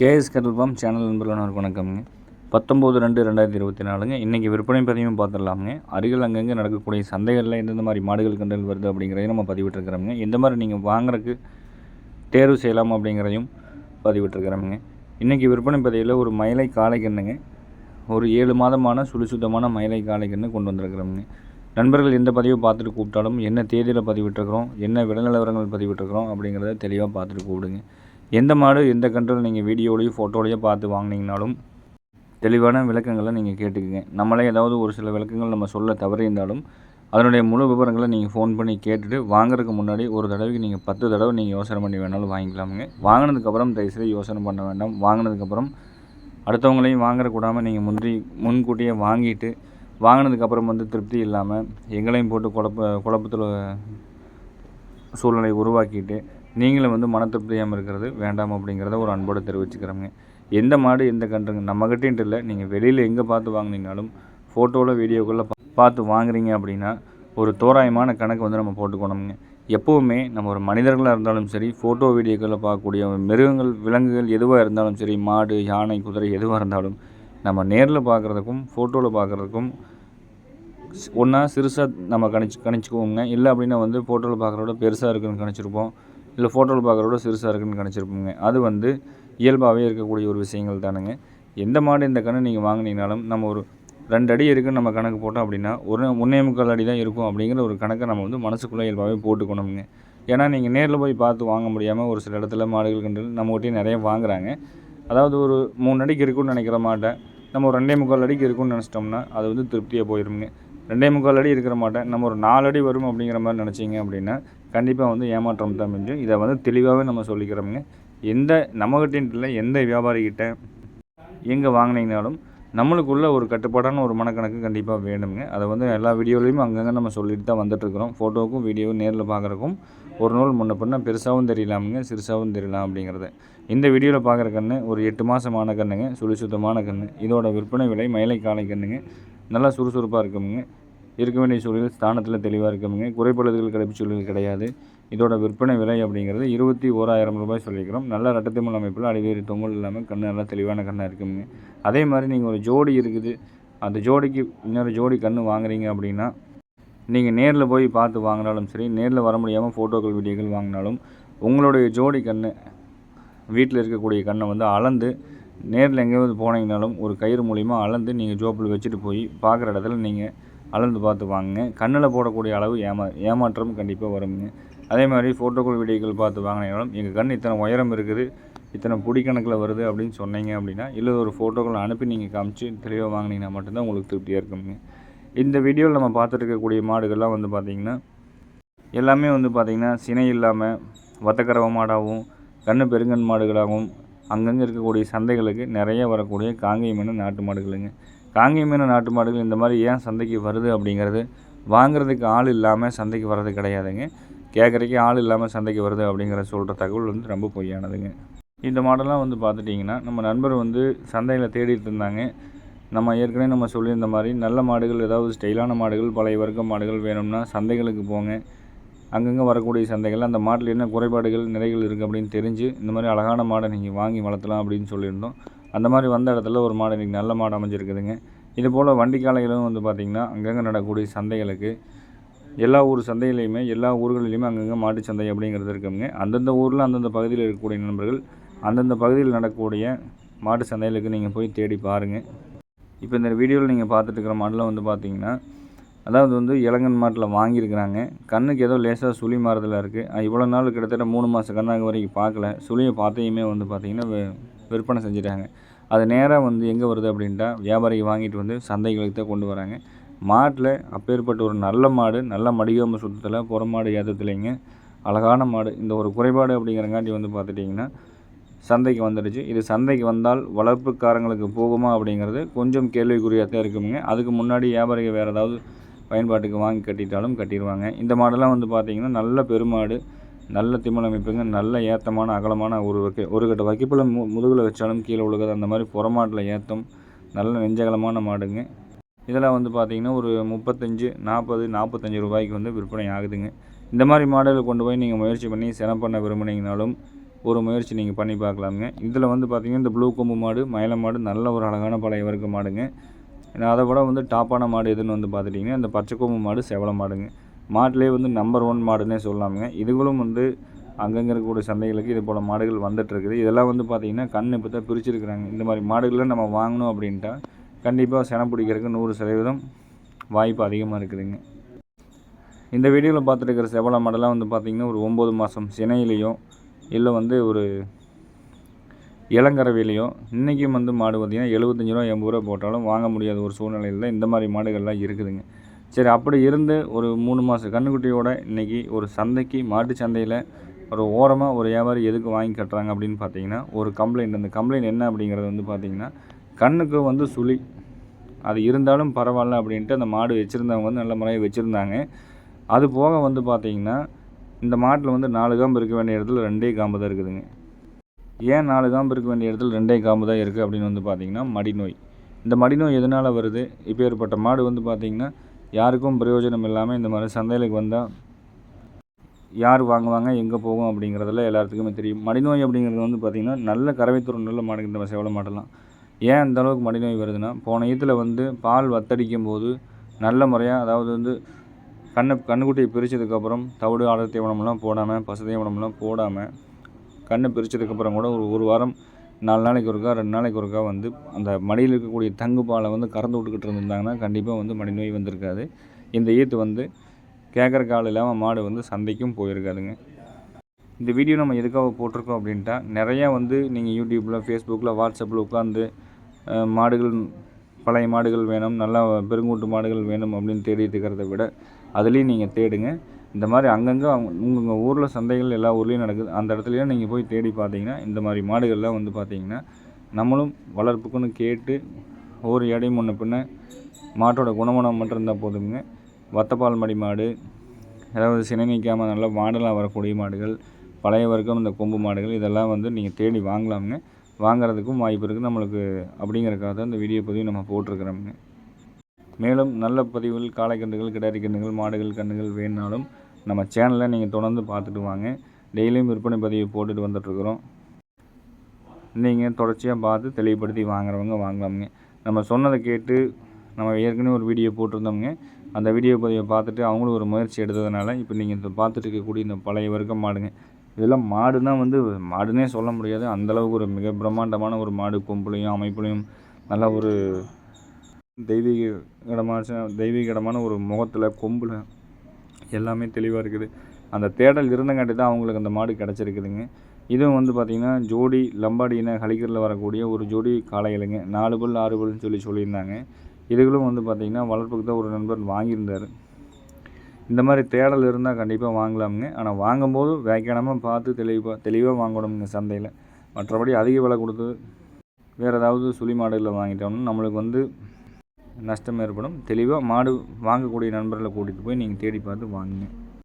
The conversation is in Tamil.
கேஎஸ் கருள் ஃபார்ம் சேனல் நண்பர்களுக்கு வணக்கம்ங்க. பத்தொம்போது ரெண்டு ரெண்டாயிரத்தி இருபத்தி நாலுங்க. இன்றைக்கி விற்பனை பதிவும் பார்த்துடலாமுங்க. அருகில் அங்கங்கே நடக்கக்கூடிய சந்தைகளில் எந்தெந்த மாதிரி மாடுகள் கண்டல் வருது அப்படிங்கிறதையும் நம்ம பதிவிட்டுருக்கிறோமுங்க. எந்த மாதிரி நீங்கள் வாங்குறதுக்கு தேர்வு செய்யலாம் அப்படிங்கிறதையும் பதிவிட்டுருக்கிறோமுங்க. இன்றைக்கி விற்பனை பதிவில் ஒரு மயிலை காளைக்கண்ணுங்க ஒரு ஏழு மாதமான சுழிசுத்தமான மயிலை காளைக்கண்ணு கொண்டு வந்திருக்கிறோமுங்க. நண்பர்கள் எந்த பதிவை பார்த்துட்டு கூப்பிட்டாலும் என்ன தேதியில் பதிவிட்டுருக்குறோம் என்ன விட நிலவரங்கள் பதிவிட்டுருக்குறோம் அப்படிங்கிறத தெளிவாக பார்த்துட்டு கூப்பிடுங்க. எந்த மாடு எந்த கன்றுகள் நீங்கள் வீடியோலையும் ஃபோட்டோலையோ பார்த்து வாங்கினீங்கனாலும் தெளிவான விளக்கங்களை நீங்கள் கேட்டுக்குங்க. நம்மளே ஏதாவது ஒரு சில விளக்கங்கள் நம்ம சொல்ல தவறியிருந்தாலும் அதனுடைய முழு விவரங்களை நீங்கள் ஃபோன் பண்ணி கேட்டுட்டு வாங்குறதுக்கு முன்னாடி ஒரு தடவைக்கு நீங்கள் பத்து தடவை நீங்கள் யோசனை பண்ணி வேணாலும் வாங்கிக்கலாமுங்க. வாங்கினதுக்கப்புறம் தயவுசெய்து யோசனை பண்ண வேண்டாம். வாங்கினதுக்கப்புறம் அடுத்தவங்களையும் வாங்கக்கூடாமல் நீங்கள் முந்தி முன்கூட்டியே வாங்கிட்டு வாங்கினதுக்கப்புறம் வந்து திருப்தி இல்லாமல் எங்களையும் போட்டு குழப்ப குழப்பத்தில் சூழ்நிலை உருவாக்கிட்டு நீங்களும் வந்து மன திருப்தியாமல் இருக்கிறது வேண்டாம் அப்படிங்கிறத ஒரு அன்போடு தெரிவிச்சுக்கிறோங்க. எந்த மாடு எந்த கன்றுங்க நம்மக்கிட்டேன்ட்டு இல்லை. நீங்கள் வெளியில் எங்கே பார்த்து வாங்கினீங்கனாலும் ஃபோட்டோவில் வீடியோக்களில் பார்த்து வாங்குறீங்க அப்படின்னா ஒரு தோராயமான கணக்கு வந்து நம்ம போட்டுக்கணுங்க எப்போவுமே நம்ம ஒரு மனிதர்களாக இருந்தாலும் சரி ஃபோட்டோ வீடியோக்களில் பார்க்கக்கூடிய மிருகங்கள் விலங்குகள் எதுவாக இருந்தாலும் சரி மாடு யானை குதிரை எதுவாக இருந்தாலும் நம்ம நேரில் பார்க்குறதுக்கும் ஃபோட்டோவில் பார்க்குறதுக்கும் ஒன்றா சிறுசாக நம்ம கணிச்சு கணிச்சுக்குவோங்க. இல்லை அப்படின்னா வந்து ஃபோட்டோவில் பார்க்குறத பெருசாக இருக்குன்னு கணிச்சிருப்போம். இல்லை ஃபோட்டோவில் பார்க்குறத சிறுசாக இருக்குன்னு கணிச்சிருப்போங்க அது வந்து இயல்பாகவே இருக்கக்கூடிய ஒரு விஷயங்கள் தானுங்க. எந்த மாடு இந்த கன்று நீங்கள் வாங்கினீங்கனாலும் நம்ம ஒரு ரெண்டு அடி இருக்குன்னு நம்ம கணக்கு போட்டோம் அப்படின்னா ஒரு ஒன்றே முக்கால் அடி தான் இருக்கும் அப்படிங்கிற ஒரு கணக்கை நம்ம வந்து மனசுக்குள்ளே இயல்பாகவே போட்டுக்கணுங்க ஏன்னா நீங்கள் நேரில் போய் பார்த்து வாங்க முடியாமல் ஒரு சில இடத்துல மாடுகள் கன்று நம்மகிட்டே நிறைய வாங்குறாங்க. அதாவது ஒரு மூணு அடிக்கு இருக்குன்னு நினைக்கிற மாட்டை நம்ம ஒரு ரெண்டே முக்கால் அடிக்கு இருக்குன்னு நினச்சிட்டோம்னா அது வந்து திருப்தியாக போயிடுங்க ரெண்டே முக்கால் அடி இருக்கிற மாட்டை நம்ம ஒரு நாலு அடி வரும் அப்படிங்கிற மாதிரி நினச்சிங்க அப்படின்னா கண்டிப்பாக வந்து ஏமாற்றம் தான் மிஞ்சும். இதை வந்து தெளிவாகவே நம்ம சொல்லிக்கிறோமுங்க. எந்த நம்மகிட்ட எந்த வியாபாரிகிட்ட எங்கே வாங்கினீங்கனாலும் நம்மளுக்குள்ள ஒரு கட்டுப்பாடான ஒரு மனக்கணக்கு கண்டிப்பாக வேணுங்க அதை வந்து எல்லா வீடியோலையும் அங்கங்கே நம்ம சொல்லிட்டு தான் வந்துட்டுருக்குறோம். ஃபோட்டோவுக்கும் வீடியோவும் நேரில் பார்க்குறக்கும் ஒரு நாள் முன்ன பின்ன பெருசாகவும் தெரியலாமுங்க சிறுசாகவும் தெரியலாம் அப்படிங்கிறத. இந்த வீடியோவில் பார்க்குற கன்று ஒரு எட்டு மாதமான கன்றுங்க சுழி சுத்தமான கன்று இதோட விற்பனை விலை மயிலை காலை கன்றுங்க நல்லா சுறுசுறுப்பாக இருக்குமுங்க. இருக்க வேண்டிய சூழலில் ஸ்தானத்தில் தெளிவாக இருக்குமுங்க குறைபாடுகள் கிடைப்பு சூழல் கிடையாது. இதோட விற்பனை விலை அப்படிங்கிறது இருபத்தி ஓராயிரம் ரூபாய் சொல்லிக்கிறோம் நல்ல ரெட்டத்திமல் அமைப்பில் அடிவேறு தொங்கல் இல்லாமல் கண் நல்லா தெளிவான கண்ணாக இருக்குங்க அதே மாதிரி நீங்கள் ஒரு ஜோடி இருக்குது. அந்த ஜோடிக்கு இன்னொரு ஜோடி கன்று வாங்குறீங்க அப்படின்னா நீங்கள் நேரில் போய் பார்த்து வாங்கினாலும் சரி நேரில் வர முடியாமல் ஃபோட்டோக்கள் வீடியோக்கள் வாங்கினாலும் உங்களுடைய ஜோடி கன்று வீட்டில் இருக்கக்கூடிய கண்ணை வந்து அளந்து நேரில் எங்கேயாவது போனீங்கனாலும் ஒரு கயிறு மூலிமா அளந்து நீங்கள் ஜோப்பில் வச்சுட்டு போய் பார்க்குற இடத்துல நீங்கள் அளந்து பார்த்து வாங்குங்க. கண்ணில் போடக்கூடிய அளவு ஏமா ஏமாற்றம் கண்டிப்பாக வருங்க அதே மாதிரி ஃபோட்டோக்கள் வீடியோக்கள் பார்த்து வாங்கினாலும் எங்கள் கண் இத்தனை உயரம் இருக்குது இத்தனை புடி கணக்கில் வருது அப்படின்னு சொன்னீங்க அப்படின்னா இல்லை ஒரு ஃபோட்டோக்கள் அனுப்பி நீங்கள் காமிச்சு தெளிவாக வாங்கினீங்கன்னா மட்டும்தான் உங்களுக்கு திருப்தியாக இருக்குங்க இந்த வீடியோவில் நம்ம பார்த்துட்டு இருக்கக்கூடிய மாடுகள்லாம் வந்து பார்த்திங்கன்னா எல்லாமே வந்து பார்த்திங்கன்னா சினை இல்லாமல் வத்தக்கரவ மாடாகவும் கண்ணு பெருங்கன் மாடுகளாகவும் அங்கங்கே இருக்கக்கூடிய சந்தைகளுக்கு நிறைய வரக்கூடிய காங்கேயமான நாட்டு மாடுகளுங்க. காங்கேய மீன் நாட்டு மாடுகள் இந்த மாதிரி ஏன் சந்தைக்கு வருது அப்படிங்கிறது வாங்குறதுக்கு ஆள் இல்லாமல் சந்தைக்கு வர்றது கிடையாதுங்க. கேட்குறக்கே ஆள் இல்லாமல் சந்தைக்கு வருது அப்படிங்கிற சொல்கிற தகவல் வந்து ரொம்ப பொய்யானதுங்க. இந்த மாடெல்லாம் வந்து பார்த்துட்டிங்கன்னா நம்ம நண்பர் வந்து சந்தையில் தேடிட்டு இருந்தாங்க. நம்ம ஏற்கனவே நம்ம சொல்லியிருந்த மாதிரி நல்ல மாடுகள் ஏதாவது ஸ்டைலான மாடுகள் பழைய வர்க்க மாடுகள் வேணும்னா சந்தைகளுக்கு போங்க. அங்கங்கே வரக்கூடிய சந்தைகள் அந்த மாட்டில் என்ன குறைபாடுகள் நிறைகள் இருக்குது அப்படின்னு தெரிஞ்சு இந்த மாதிரி அழகான மாடை நீங்கள் வாங்கி வளர்த்தலாம் அப்படின்னு சொல்லியிருந்தோம். அந்த மாதிரி வந்த இடத்துல ஒரு மாடு இன்றைக்கி நல்ல மாடு அமைஞ்சிருக்குதுங்க. இது போல் வண்டி காலைகளும் வந்து பார்த்திங்கன்னா அங்கங்கே நடக்கக்கூடிய சந்தைகளுக்கு எல்லா ஊர் சந்தையிலையுமே எல்லா ஊர்களிலையுமே அங்கங்கே மாட்டு சந்தை அப்படிங்கிறது இருக்குங்க. அந்தந்த ஊரில் அந்தந்த பகுதியில் இருக்கக்கூடிய நண்பர்கள் அந்தந்த பகுதியில் நடக்கக்கூடிய மாட்டு சந்தைகளுக்கு நீங்கள் போய் தேடி பாருங்கள் இப்போ இந்த வீடியோவில் நீங்கள் பார்த்துட்டு இருக்கிற மாடலில் வந்து பார்த்தீங்கன்னா அதாவது வந்து இளங்கன் மாட்டில் வாங்கியிருக்கிறாங்க. கண்ணுக்கு ஏதோ லேசாக சுழி மாறுதலாக இருக்குது இவ்வளோ நாள் கிட்டத்தட்ட மூணு மாதம் கண்ணாக வரைக்கும் பார்க்கல சுழியை பார்த்தையுமே வந்து பார்த்திங்கன்னா விற்பனை செஞ்சுட்டாங்க. அது நேராக வந்து எங்கே வருது அப்படின்ட்டா வியாபாரிக்கு வாங்கிட்டு வந்து சந்தைகளுக்கு தான் கொண்டு வராங்க. மாட்டில் அப்பேற்பட்ட ஒரு நல்ல மாடு நல்ல மடியோம சுத்தத்தில் புற மாடு ஏற்றத்துலைங்க அழகான மாடு. இந்த ஒரு குறைபாடு அப்படிங்கிறங்காட்டி வந்து பார்த்துட்டிங்கன்னா சந்தைக்கு வந்துடுச்சு. இது சந்தைக்கு வந்தால் வளர்ப்புக்காரங்களுக்கு போகுமா அப்படிங்கிறது கொஞ்சம் கேள்விக்குறியாக தான் இருக்குங்க. அதுக்கு முன்னாடி வியாபாரிகள் வேறு ஏதாவது பயன்பாட்டுக்கு வாங்கி கட்டிட்டாலும் கட்டிடுவாங்க. இந்த மாடெல்லாம் வந்து பார்த்திங்கன்னா நல்ல பெருமாடு நல்ல திமிழ் அமைப்புங்க நல்ல ஏத்தமான அகலமான ஒரு வைக்க ஒரு கட்ட வைக்கப்பில் மு முதுகில் வச்சாலும் கீழே விழுகாது அந்த மாதிரி புறமாட்டில் ஏற்றும் நல்ல நெஞ்சகலமான மாடுங்க. இதெல்லாம் வந்து பார்த்திங்கன்னா ஒரு முப்பத்தஞ்சு நாற்பது நாற்பத்தஞ்சு ரூபாய்க்கு வந்து விற்பனை ஆகுதுங்க. இந்த மாதிரி மாடலை கொண்டு போய் நீங்கள் முயற்சி பண்ணி சினம் பண்ண விரும்புனீங்கனாலும் ஒரு முயற்சி நீங்கள் பண்ணி பார்க்கலாமுங்க இதில் வந்து பார்த்திங்கன்னா இந்த ப்ளூ கொம்பு மாடு மயில மாடு நல்ல ஒரு அழகான பழைய வர்க்க மாடுங்க. அதை விட வந்து டாப்பான மாடு எதுன்னு வந்து பார்த்துட்டிங்கன்னா இந்த பச்சை கொம்பு மாடு செவல மாடுங்க. மாட்டிலே வந்து நம்பர் ஒன் மாடுன்னே சொல்லலாமுங்க. இதுகளும் வந்து அங்கங்கே இருக்கக்கூடிய சந்தைகளுக்கு இது போல் மாடுகள் வந்துட்டுருக்குது. இதெல்லாம் வந்து பார்த்திங்கன்னா கண் இப்போ தான் பிரிச்சிருக்கிறாங்க. இந்த மாதிரி மாடுகளை நம்ம வாங்கணும் அப்படின்ட்டா கண்டிப்பாக சென பிடிக்கிறதுக்கு நூறு சதவீதம் வாய்ப்பு அதிகமாக இருக்குதுங்க. இந்த வீடியோவில் பார்த்துருக்கிற செவல மாடெல்லாம் வந்து பார்த்திங்கன்னா ஒரு ஒம்பது மாதம் சினையிலையும் இல்லை வந்து ஒரு இளங்கரவிலையோ இன்றைக்கும் வந்து மாடு பார்த்திங்கன்னா எழுபத்தஞ்சி ரூபா எண்பது ரூபா போட்டாலும் வாங்க முடியாத ஒரு சூழ்நிலையில் தான் இந்த மாதிரி மாடுகள்லாம் இருக்குதுங்க. சரி அப்படி இருந்து ஒரு மூணு மாதம் கன்றுக்குட்டியோட இன்றைக்கி ஒரு சந்தைக்கு மாட்டு சந்தையில் ஒரு ஓரமாக ஒரு வியாபாரி எதுக்கு வாங்கி கட்டுறாங்க அப்படின்னு பார்த்தீங்கன்னா ஒரு கம்ப்ளைண்ட் அந்த கம்ப்ளைண்ட் என்ன அப்படிங்கிறது வந்து பார்த்திங்கன்னா கண்ணுக்கு வந்து சுழி. அது இருந்தாலும் பரவாயில்ல அப்படின்ட்டு அந்த மாடு வச்சுருந்தவங்க வந்து நல்ல முறையாக வச்சுருந்தாங்க. அது போக வந்து பார்த்திங்கன்னா இந்த மாட்டில் வந்து நாலு காம்பு இருக்க வேண்டிய இடத்துல ரெண்டே காம்பு தான் இருக்குதுங்க. ஏன் நாலு காம்பு இருக்க வேண்டிய இடத்துல ரெண்டே காம்பு தான் இருக்குது அப்படின்னு வந்து பார்த்திங்கன்னா மடிநோய் இந்த மடிநோய் எதனால் வருது? இப்போ ஏற்பட்ட மாடு வந்து பார்த்திங்கன்னா யாருக்கும் பிரயோஜனம் இல்லாமல் இந்த மாதிரி சந்தைகளுக்கு வந்தால் யார் வாங்குவாங்க எங்கே போகும் அப்படிங்கிறதுல எல்லாத்துக்குமே தெரியும். மடிநோய் அப்படிங்கிறது வந்து பார்த்திங்கன்னா நல்ல கறவைத்துறை நல்ல மாடு இந்த செவல ஏன் அந்த அளவுக்கு மடிநோய் வருதுன்னா போன ஈத்தில் வந்து பால் வத்தடிக்கும் போது நல்ல முறையாக அதாவது வந்து கண்ணை கண்ணுக்குட்டியை பிரித்ததுக்கப்புறம் தவிடு ஆடர் தீவனம்லாம் போடாமல் பசு தீவனம்லாம் போடாமல் கண்ணை பிரித்ததுக்கப்புறம் கூட ஒரு ஒரு வாரம் நாலு நாளைக்கு ஒருக்கா ரெண்டு நாளைக்கு ஒருக்கா வந்து அந்த மடியில் இருக்கக்கூடிய தங்கு பாலை வந்து கறந்து விட்டுக்கிட்டு இருந்திருந்தாங்கன்னா கண்டிப்பாக வந்து மடிநோய் வந்திருக்காது. இந்த ஈத்து வந்து கேட்குற கால் இல்லாமல் மாடு வந்து சந்தைக்கும் போயிருக்காதுங்க. இந்த வீடியோ நம்ம எதுக்காக போட்டிருக்கோம் அப்படின்ட்டா நிறையா வந்து நீங்கள் யூடியூப்பில் ஃபேஸ்புக்கில் வாட்ஸ்அப்பில் உட்காந்து மாடுகள் பழைய மாடுகள் வேணும் நல்லா பெருங்கூட்டு மாடுகள் வேணும் அப்படின்னு தேடிட்டு இருக்கிறத விட அதுலேயும் நீங்கள் தேடுங்க. இந்த மாதிரி அங்கங்கே உங்கள் ஊரில் சந்தைகள் எல்லா ஊர்லேயும் நடக்குது. அந்த இடத்துலையும் நீங்கள் போய் தேடி பார்த்தீங்கன்னா இந்த மாதிரி மாடுகள்லாம் வந்து பார்த்தீங்கன்னா நம்மளும் வளர்ப்புக்குன்னு கேட்டு ஒவ்வொரு இடையும் முன்ன பின்ன மாட்டோட குணமனம் மட்டும் இருந்தால் போதுங்க வத்தப்பால் மடி மாடு அதாவது சினை நிற்காமல் நல்லா மாடெல்லாம் வரக்கூடிய மாடுகள் பழைய வர்க்கம் இந்த கொம்பு மாடுகள் இதெல்லாம் வந்து நீங்கள் தேடி வாங்கலாமுங்க. வாங்குறதுக்கும் வாய்ப்பு இருக்குது நம்மளுக்கு அப்படிங்கிறக்காக தான் இந்த வீடியோ பதிவு நம்ம போட்டிருக்கிறோமுங்க. மேலும் நல்ல பதிவுகள் காளைக்கன்றுகள் கிடாரி கன்றுகள் மாடுகள் கன்றுகள் வேணுனாலும் நம்ம சேனலை நீங்கள் தொடர்ந்து பார்த்துட்டு வாங்க. டெய்லியும் விற்பனை பதிவு போட்டுட்டு வந்துட்டுருக்குறோம். நீங்கள் தொடர்ச்சியாக பார்த்து தெளிவுபடுத்தி வாங்குறவங்க வாங்கலாமுங்க. நம்ம சொன்னதை கேட்டு நம்ம ஏற்கனவே ஒரு வீடியோ போட்டிருந்தோமுங்க. அந்த வீடியோ பதிவை பார்த்துட்டு அவங்களும் ஒரு முயற்சி எடுத்ததுனால இப்போ நீங்கள் இந்த பார்த்துட்டு இருக்கக்கூடிய இந்த பழைய வர்க்கம் மாடுங்க. இதெல்லாம் மாடுனா வந்து மாடுனே சொல்ல முடியாது. அந்தளவுக்கு ஒரு மிக பிரம்மாண்டமான ஒரு மாடு கொம்புலையும் அமைப்புலையும் நல்ல ஒரு தெய்வீக இடமான தெய்வீக இடமான ஒரு முகத்தில் கொம்பில் எல்லாமே தெளிவாக இருக்குது. அந்த தேடல் இருந்தங்காட்டி தான் அவங்களுக்கு அந்த மாடு கிடச்சிருக்குதுங்க. இதுவும் வந்து பார்த்திங்கன்னா ஜோடி லம்பாடின ஹலிகரில் வரக்கூடிய ஒரு ஜோடி காளைகளுங்க நாலு பல் ஆறு பல்னு சொல்லி சொல்லியிருந்தாங்க. இதுகளும் வந்து பார்த்திங்கன்னா வளர்ப்புக்கு தான் ஒரு நண்பர் வாங்கியிருந்தார். இந்த மாதிரி தேடல் இருந்தால் கண்டிப்பாக வாங்கலாமுங்க. ஆனால் வாங்கும்போது வேக்கானமாக பார்த்து தெளிவாக தெளிவாக வாங்கணுங்க சந்தையில். மற்றபடி அதிக விலை கொடுத்து வேறு ஏதாவது சுழி மாடுகளில் வாங்கிட்டோம்னா நம்மளுக்கு வந்து நஷ்டம் ஏற்படும். தெளிவாக மாடு வாங்கக்கூடிய நண்பர்களை கூட்டிகிட்டு போய் நீங்கள் தேடி பார்த்து வாங்குங்க.